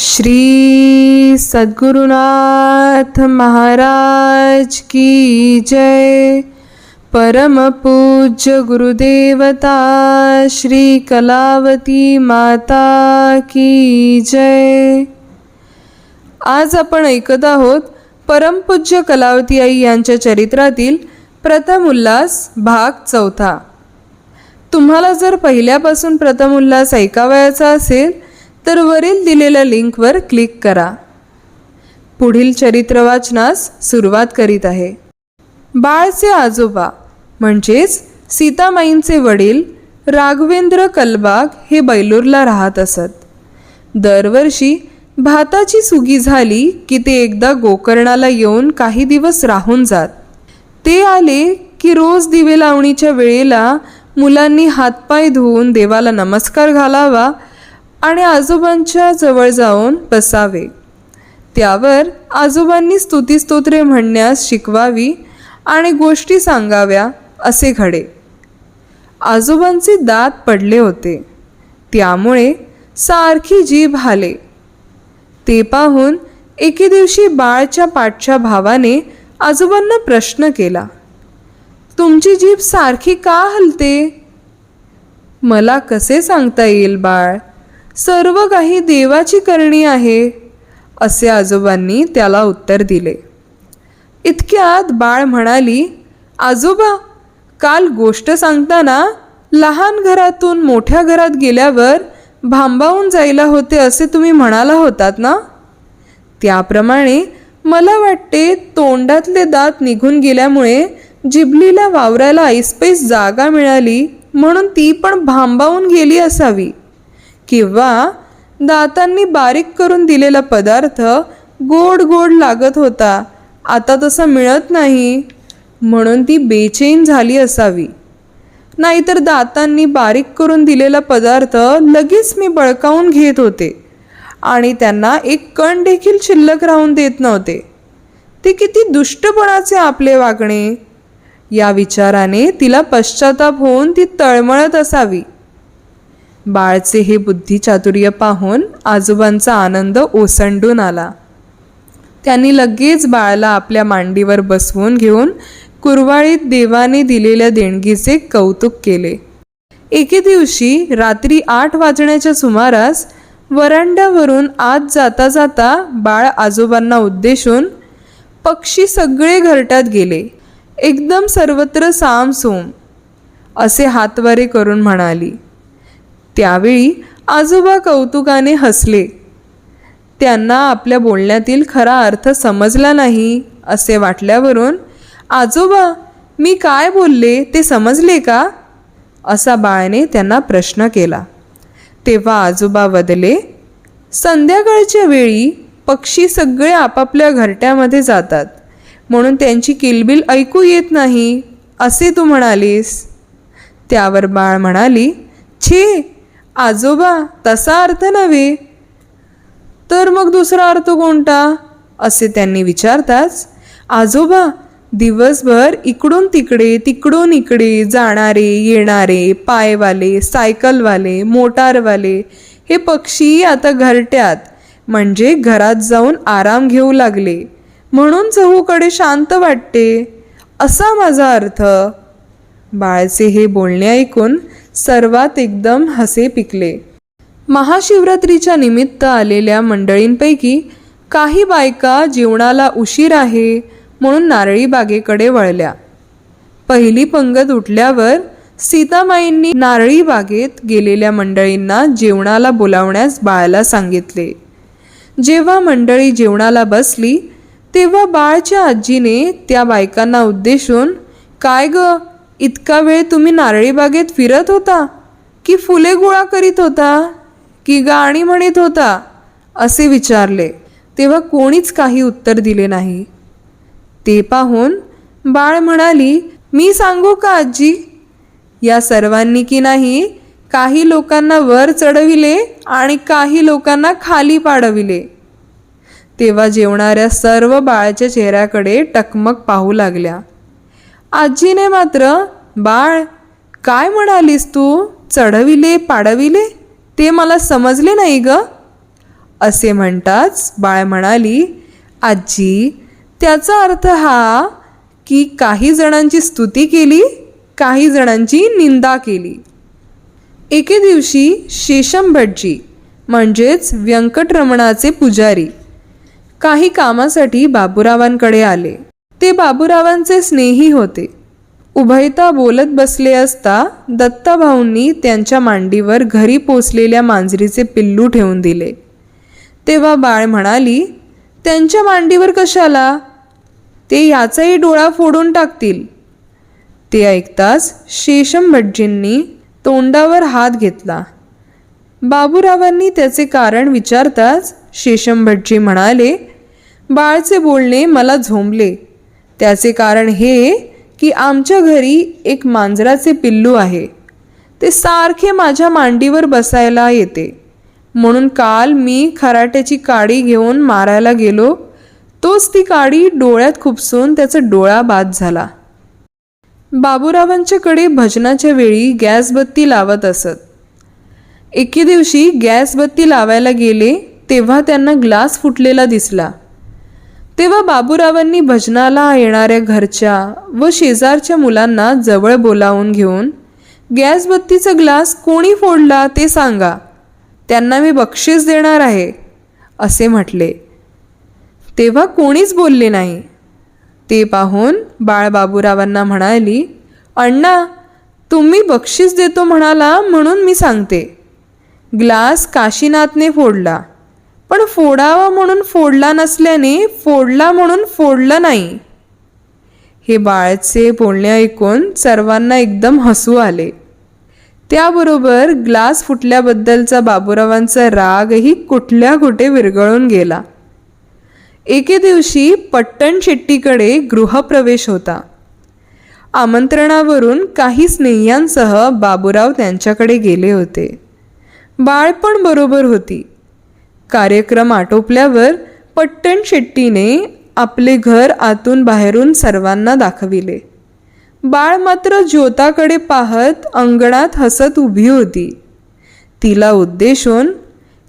श्री सद्गुरुनाथ महाराज की जय। परमपूज्य गुरुदेवता श्री कलावती माता की जय। आज आपण ऐकत आहोत परमपूज्य कलावती आई यांच्या चरित्रातील प्रथम उल्हास भाग चौथा. तुम्हाला जर पहिल्यापासून प्रथम उल्हास ऐकावयाचा असेल तर वरील दिलेल्या लिंकवर क्लिक करा. पुढील चरित्र वाचनास सुरुवात करीत आहे. बाळचे आजोबा म्हणजेच सीतामाईंचे वडील राघवेंद्र कलबाग हे बैलूरला राहत असत. दरवर्षी भाताची सुगी झाली की ते एकदा गोकर्णाला येऊन काही दिवस राहून जात. ते आले की रोज दिवे लावणीच्या वेळेला मुलांनी हातपाय धुवून देवाला नमस्कार घालावा आणि आजोबांच्या जवळ जाऊन बसावे. त्यावर आजोबांनी स्तुतीस्तोत्रे म्हणण्यास शिकवावी आणि गोष्टी सांगाव्या असे घडे. आजोबांचे दात पडले होते. त्यामुळे सारखी जीभ हाले. ते पाहून एके दिवशी बाळच्या पाठच्या भावाने आजोबांना प्रश्न केला तुमची जीभ सारखी का हलते? मला कसे सांगता येईल बाळ? सर्व काही देवाची करणी आहे असे आजोबांनी त्याला उत्तर दिले. इतक्यात बाळ म्हणाली आजोबा काल गोष्ट सांगताना लहान घरातून मोठ्या घरात गेल्यावर भांबावून जायला होते असे तुम्ही म्हणाला होतात ना? त्याप्रमाणे मला वाटते तोंडातले दात निघून गेल्यामुळे जिबलीला वावरायला ऐसपैस जागा मिळाली म्हणून ती पण भांबावून गेली असावी. किंवा दातांनी बारीक करून दिलेला पदार्थ गोड गोड लागत होता. आता तसा मिळत नाही. म्हणून ती बेचैन झाली असावी. नाहीतर दातांनी बारीक करून दिलेला पदार्थ लगेच मी बळकावून घेत होते. आणि त्यांना एक कण देखील शिल्लक राहून देत नव्हते. ते किती दुष्टपणाचे आपले वागणे. या विचाराने तिला पश्चाताप होऊन ती तळमळत असावी. बाळचे हे बुद्धिचातुर्य पाहून आजोबांचा आनंद ओसंडून आला. त्यांनी लगेच बाळाला आपल्या मांडीवर बसवून घेऊन कुरवाळीत देवाने दिलेल्या देणगीचे कौतुक केले. एके दिवशी रात्री आठ वाजण्याच्या सुमारास वरांड्यावरून आत जाता जाता बाळ आजोबांना उद्देशून पक्षी सगळे घरट्यात गेले. एकदम सर्वत्र सामसूम असे हातवारे करून म्हणाली. त्यावेळी आजोबा कौतुकाने हसले. त्यांना आपल्या बोलण्यातील खरा अर्थ समजला नाही असे वाटल्यावरून आजोबा मी काय बोलले ते समजले का? असा बाळाने त्यांना प्रश्न केला. तेव्हा आजोबा बदले संध्याकाळच्या वेळी पक्षी सगळे आपापल्या घरट्यामध्ये जातात. म्हणून त्यांची किलबिल ऐकू येत नाही असे तू म्हणालीस. त्यावर बाळ म्हणाली छे आजोबा तसा अर्थ नव्हे. तर मग दुसरा अर्थ कोणता? असे त्यांनी विचारताच आजोबा दिवसभर इकडून तिकडे तिकडून इकडे जाणारे येणारे पायवाले सायकलवाले मोटारवाले हे पक्षी आता घरट्यात म्हणजे घरात जाऊन आराम घेऊ लागले. म्हणून चहूकडे शांत वाटते. असा माझा अर्थ. बाळचे हे बोलणे ऐकून सर्वात एकदम हसे पिकले. महाशिवरात्रीच्या निमित्त आलेल्या मंडळींपैकी काही बायका जेवणाला उशीर आहे म्हणून नारळी बागेकडे वळल्या. पहिली पंगत उठल्यावर सीतामाईंनी नारळी बागेत गेलेल्या मंडळींना जेवणाला बोलावण्यास बाळाला सांगितले. जेव्हा मंडळी जेवणाला बसली तेव्हा बाळच्या आजीने त्या बायकांना उद्देशून काय गं इतका वेळ तुम्ही नारळी बागेत फिरत होता? की फुले गोळा करीत होता? की गाणी म्हणत होता? असे विचारले. तेव्हा कोणीच काही उत्तर दिले नाही. ते पाहून बाळ म्हणाली मी सांगू का आजी? या सर्वांनी की नाही काही लोकांना वर चढविले आणि काही लोकांना खाली पाडविले. तेव्हा जेवणाऱ्या सर्व बाळाच्या चेहऱ्याकडे टकमक पाहू लागल्या. आजीने मात्र बाळ काय म्हणालीस तू? चढविले पाडविले? ते मला समजले नाही ग. असे म्हणताच बाळ म्हणाली आजी त्याचा अर्थ हा की काही जणांची स्तुती केली काही जणांची निंदा केली. एके दिवशी शेषम भटजी म्हणजेच व्यंकटरमणाचे पुजारी काही कामासाठी बाबूरावांकडे आले. ते बाबूरावांचे स्नेही होते. उभयता बोलत बसले असता दत्ताभाऊंनी त्यांच्या मांडीवर घरी पोचलेल्या मांजरीचे पिल्लू ठेवून दिले. तेव्हा बाळ म्हणाली त्यांच्या मांडीवर कशाला? ते याचाही डोळा फोडून टाकतील. ते ऐकताच शेषम भटजींनी तोंडावर हात घेतला. बाबूरावांनी त्याचे कारण विचारताच शेषम भटजी म्हणाले बाळचे बोलणे मला झोंबले. त्याचे कारण हे की आमच्या घरी एक मांजराचे पिल्लू आहे. ते सारखे माझ्या मांडीवर बसायला येते. म्हणून काल मी खराट्याची काडी घेऊन मारायला गेलो. तोच ती काडी डोळ्यात खुपसून त्याचा डोळा बाद झाला. बाबूरावांच्याकडे भजनाच्या वेळी गॅस बत्ती लावत असत. एके दिवशी गॅस बत्ती लावायला गेले तेव्हा त्यांना ग्लास फुटलेला दिसला. तेव्हा बाबूरावांनी भजनाला येणाऱ्या घरच्या व शेजारच्या मुलांना जवळ बोलावून घेऊन गॅस बत्तीचा ग्लास कोणी फोडला ते सांगा. त्यांना मी बक्षीस देणार आहे असे म्हटले. तेव्हा कोणीच बोलले नाही. ते पाहून बाळ बाबूरावांना म्हणाली अण्णा तुम्ही बक्षीस देतो म्हणाला म्हणून मी सांगते. ग्लास काशीनाथने फोडला. पण फोडावा म्हणून फोडला नसल्याने फोडला म्हणून फोडलं नाही. हे बाळचे बोलणे ऐकून सर्वांना एकदम हसू आले. त्याबरोबर ग्लास फुटल्याबद्दलचा बाबूरावांचा रागही कुठल्या कुठे विरघळून गेला. एके दिवशी पट्टण शेट्टीकडे गृहप्रवेश होता. आमंत्रणावरून काही स्नेह्यांसह बाबूराव त्यांच्याकडे गेले होते. बाळ पण बरोबर होती. कार्यक्रम आटोपल्यावर पट्टण शेट्टीने आपले घर आतून बाहेरून सर्वांना दाखविले. बाळ मात्र ज्योताकडे पाहत अंगणात हसत उभी होती. तिला उद्देशून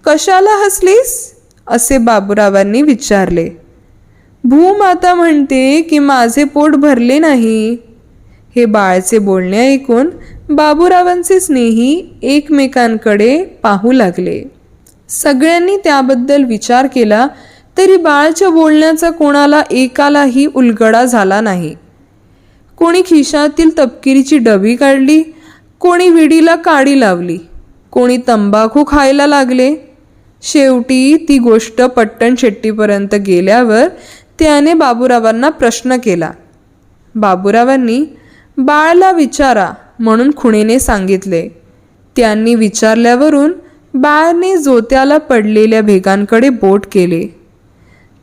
कशाला हसलीस? असे बाबुरावांनी विचारले. भूमाता म्हणते की माझे पोट भरले नाही. हे बाळचे बोलणे ऐकून बाबुरावांचे स्नेही एकमेकांकडे पाहू लागले. सगळ्यांनी त्याबद्दल विचार केला तरी बाळच्या बोलण्याचा कोणाला एकालाही उलगडा झाला नाही. कोणी खिशातील तपकिरीची डबी काढली कोणी विडीला काडी लावली कोणी तंबाखू खायला लागले. शेवटी ती गोष्ट पट्टण शेट्टीपर्यंत गेल्यावर त्याने बाबूरावांना प्रश्न केला. बाबूरावांनी बाळला विचारा म्हणून खुणीने सांगितले. त्यांनी विचारल्यावरून बाळने जोत्याला पडलेल्या भेगांकडे बोट केले.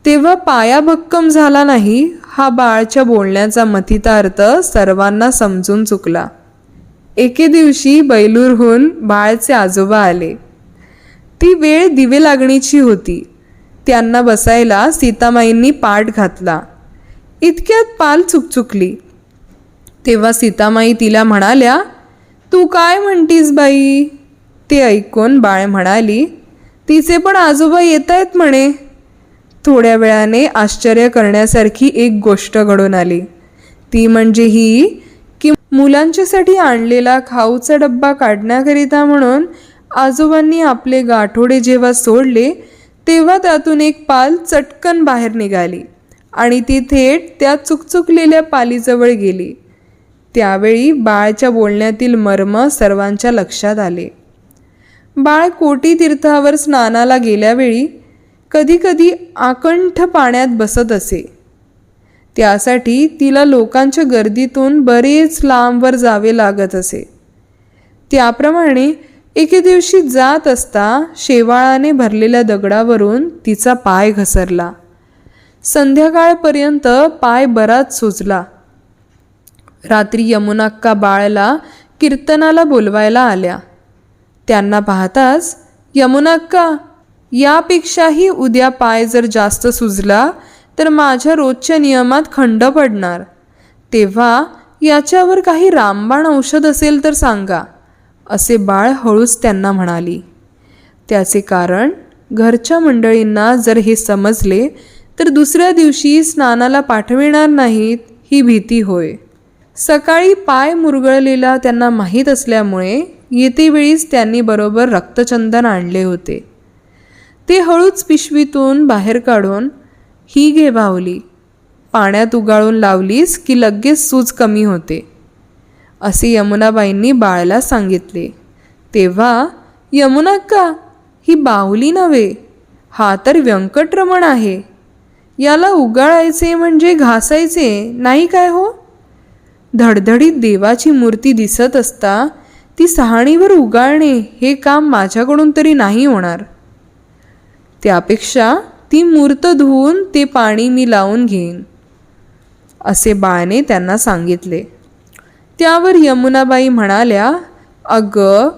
तेव्हा पाया भक्कम झाला नाही हा बाळच्या बोलण्याचा मथितार्थ सर्वांना समजून चुकला. एके दिवशी बैलूरहून बाळचे आजोबा आले. ती वेळ दिवे लागणीची होती. त्यांना बसायला सीतामाईंनी पाठ घातला. इतक्यात पाल चुकचुकली. तेव्हा सीतामाई तिला म्हणाल्या तू काय म्हणतीस बाई? ते ऐकून बाळ म्हणाली तिचे पण आजोबा येत आहेत म्हणे. थोड्या वेळाने आश्चर्य करण्यासारखी एक गोष्ट घडून आली. ती म्हणजे ही की मुलांच्यासाठी आणलेला खाऊचा डब्बा काढण्याकरिता म्हणून आजोबांनी आपले गाठोडे जेव्हा सोडले तेव्हा त्यातून एक पाल चटकन बाहेर निघाली आणि ती थेट त्या चुकचुकलेल्या पालीजवळ गेली. त्यावेळी बाळच्या बोलण्यातील मर्म सर्वांच्या लक्षात आले. बाळ कोटी तीर्थावर स्नानाला गेल्यावेळी कधीकधी आकंठ पाण्यात बसत असे. त्यासाठी तिला लोकांच्या गर्दीतून बरेच लांबवर जावे लागत असे. त्याप्रमाणे एके दिवशी जात असता शेवाळाने भरलेल्या दगडावरून तिचा पाय घसरला. संध्याकाळपर्यंत पाय बराच सुजला. रात्री यमुनाक्का बाळला कीर्तनाला बोलवायला आल्या. त्यांना पाहताच यमुनाक्का यापेक्षाही उद्या पाय जर जास्त सुजला तर माझ्या रोजच्या नियमात खंड पडणार. तेव्हा याच्यावर काही रामबाण औषध असेल तर सांगा असे बाळ हळूच त्यांना म्हणाली. त्याचे कारण घरच्या मंडळींना जर हे समजले तर दुसऱ्या दिवशी स्नानाला पाठविणार नाहीत ही भीती होय. सकाळी पाय मुरगळलेला त्यांना माहीत असल्यामुळे येतेवेळीच त्यांनी बरोबर रक्तचंदन आणले होते. ते हळूच पिशवीतून बाहेर काढून ही घे बाहुली पाण्यात उगाळून लावलीस की लगेच सूज कमी होते. असे यमुनाबाईंनी बाळाला सांगितले. तेव्हा यमुनाक्का ही बाहुली नव्हे. हा तर व्यंकटरमण आहे. याला उगाळायचे म्हणजे घासायचे नाही काय हो? धडधडीत देवाची मूर्ती दिसत असता ती सहाणीवर उगाळणे हे काम माझ्याकडून तरी नाही होणार. त्यापेक्षा ती मूर्त धुवून ते पाणी मी लावून घेईन असे बाळने त्यांना सांगितले. त्यावर यमुनाबाई म्हणाल्या अगं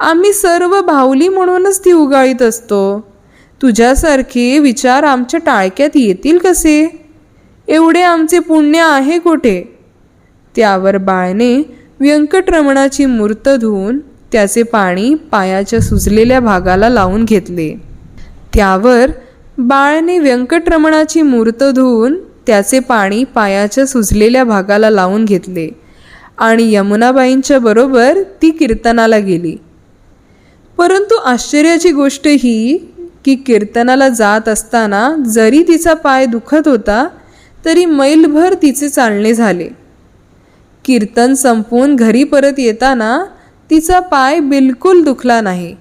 आम्ही सर्व भावली म्हणूनच ती उगाळीत असतो. तुझ्यासारखे विचार आमच्या टाळक्यात येतील कसे? एवढे आमचे पुण्य आहे कुठे? त्यावर बाळने व्यंकटरमणाची मूर्त धुवून त्याचे पाणी पायाच्या सुजलेल्या भागाला लावून घेतले. त्यावर बाळने व्यंकटरमणाची मूर्त धुवून त्याचे पाणी पायाच्या सुजलेल्या भागाला लावून घेतले आणि यमुनाबाईंच्या बरोबर ती कीर्तनाला गेली. परंतु आश्चर्याची गोष्ट ही की कीर्तनाला जात असताना जरी तिचा पाय दुखत होता तरी मैलभर तिचे चालणे झाले. कीर्तन संपवून घरी परत येताना तिचा पाय बिलकुल दुखला नाही.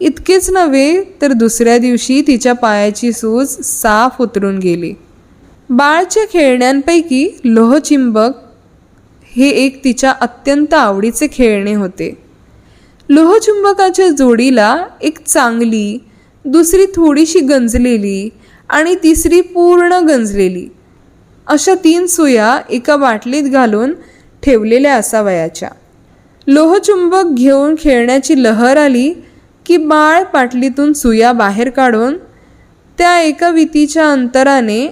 इतकेच नव्हे तर दुसऱ्या दिवशी तिच्या पायाची सूज साफ उतरून गेली. बाळच्या खेळण्यांपैकी लोहचिंबक हे एक तिच्या अत्यंत आवडीचे खेळणे होते. लोहचुंबकाच्या जोडीला एक चांगली दुसरी थोडीशी गंजलेली आणि तिसरी पूर्ण गंजलेली अशा तीन सुया एका बाटलीत घालून ठेवलेल्या असावयाच्या. लोहचुंबक घेऊन खेळण्याची लहर आली की बाळ पाटलीतून सुया बाहेर काढून त्या एका वितीच्या अंतराने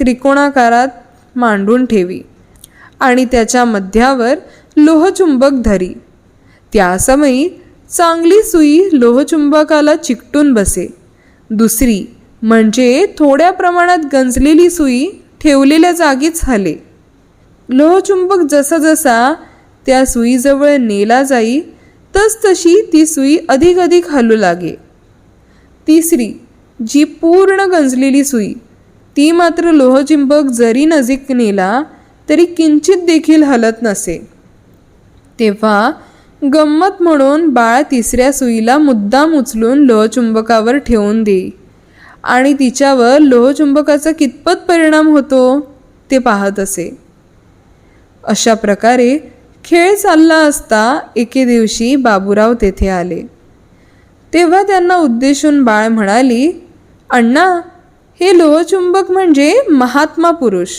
त्रिकोणाकारात मांडून ठेवी आणि त्याच्या मध्यावर लोहचुंबक धरी. त्यासमयी चांगली सुई लोहचुंबकाला चिकटून बसे. दुसरी म्हणजे थोड्या प्रमाणात गंजलेली सुई ठेवलेल्या जागीच हले. लोहचुंबक जसा जसा त्या सुईजवळ नेला जाई तस तशी ती सुई अधिक अधिक हलू लागे. तिसरी जी पूर्ण गंजलेली सुई ती मात्र लोहचुंबक जरी नजीक नेला तरी किंचित देखील हलत नसे. तेव्हा गंमत म्हणून बाळ तिसऱ्या सुईला मुद्दाम उचलून लोहचुंबकावर ठेवून देई आणि तिच्यावर लोहचुंबकाचा कितपत परिणाम होतो ते पाहत असे. अशा प्रकारे खेळ चालला असता एके दिवशी बाबूराव तेथे आले. तेव्हा त्यांना उद्देशून बाळ म्हणाली अण्णा हे लोहचुंबक म्हणजे महात्मा पुरुष.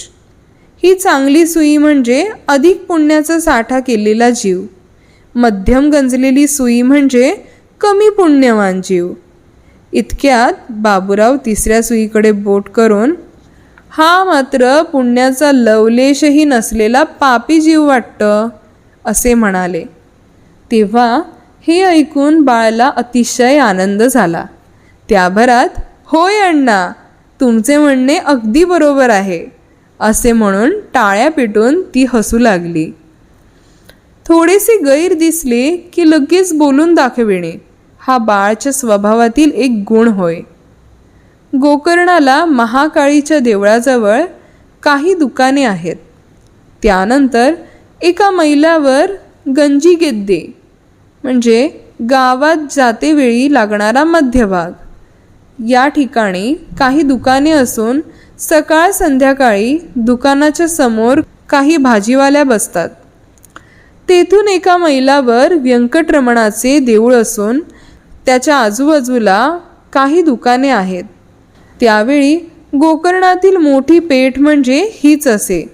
ही चांगली सुई म्हणजे अधिक पुण्याचा साठा केलेला जीव. मध्यम गंजलेली सुई म्हणजे कमी पुण्यवान जीव. इतक्यात बाबूराव तिसऱ्या सुईकडे बोट करून हा मात्र पुण्याचा लवलेशही नसलेला पापी जीव वाटतं असे म्हणाले. तेव्हा हे ऐकून बाळाला अतिशय आनंद झाला. त्याभरात होय अण्णा तुमचे म्हणणे अगदी बरोबर आहे असे म्हणून टाळ्या पिटून ती हसू लागली. थोडेसे गैर दिसले की लगेच बोलून दाखविणे हा बाळच्या स्वभावातील एक गुण होय. गोकर्णाला महाकाळीच्या देवळाजवळ काही दुकाने आहेत. त्यानंतर एका मैलावर गंजी गेद्दे म्हणजे गावात जातेवेळी लागणारा मध्यभाग. या ठिकाणी काही दुकाने असून सकाळ संध्याकाळी दुकानाच्या समोर काही भाजीवाल्या बसतात. तेथून एका मैलावर व्यंकटरमणाचे देऊळ असून त्याच्या आजूबाजूला काही दुकाने आहेत. त्यावेळी गोकर्णातील मोठी पेठ म्हणजे हीच असे.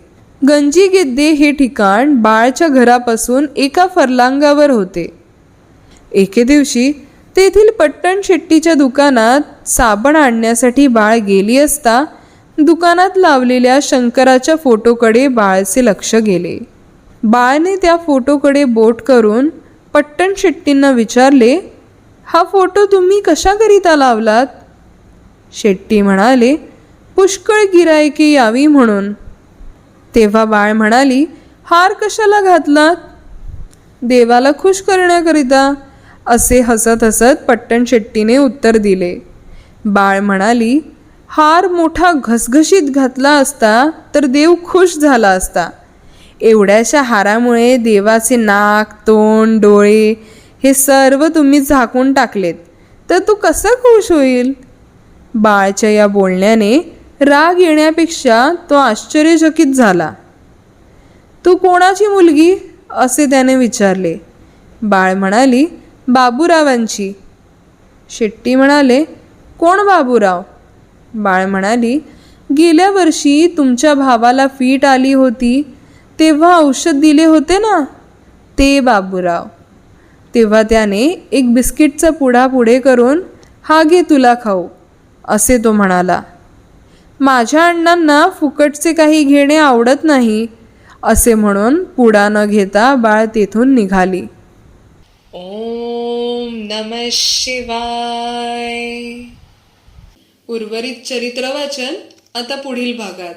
गंजी गिद्दे हे ठिकाण बाळच्या घरापासून एका फरलांगावर होते. एके दिवशी तेथील पट्टण शेट्टीच्या दुकानात साबण आणण्यासाठी बाळ गेली असता दुकानात लावलेल्या शंकराच्या फोटोकडे बाळचे लक्ष गेले. बाळने त्या फोटोकडे बोट करून पट्टण शेट्टींना विचारले हा फोटो तुम्ही कशाकरिता लावलात? शेट्टी म्हणाले पुष्कळ गिरायकी यावी म्हणून. तेव्हा बाळ म्हणाली हार कशाला घातलात? देवाला खुश करण्याकरिता. असे हसत हसत पट्टण शेट्टीने उत्तर दिले. बाळ म्हणाली हार मोठा घसघशीत घातला असता तर देव खुश झाला असता. एवढ्याशा हारामुळे देवाचे नाक तोंड डोळे हे सर्व तुम्ही झाकून टाकलेत. तर तू कसा खुश होईल? बाळच्या या बोलण्याने राग येण्यापेक्षा तो आश्चर्यचकित झाला. तू कोणाची मुलगी? असे त्याने विचारले. बाळ म्हणाली बाबूरावांची. शेट्टी म्हणाले कोण बाबूराव? बाळ म्हणाली गेल्या वर्षी तुमच्या भावाला फीट आली होती तेव्हा औषध दिले होते ना? ते बाबूराव. तेव्हा त्याने एक बिस्किटचा पुडा पुढे करून हा घे तुला खाऊ. असे तो म्हणाला माझ्या अण्णांना फुकटचे काही घेणे आवडत नाही असे म्हणून पुडा न घेता बाळ तेथून निघाली. ओम नम शिवाय. उर्वरित चरित्र वाचन आता पुढील भागात.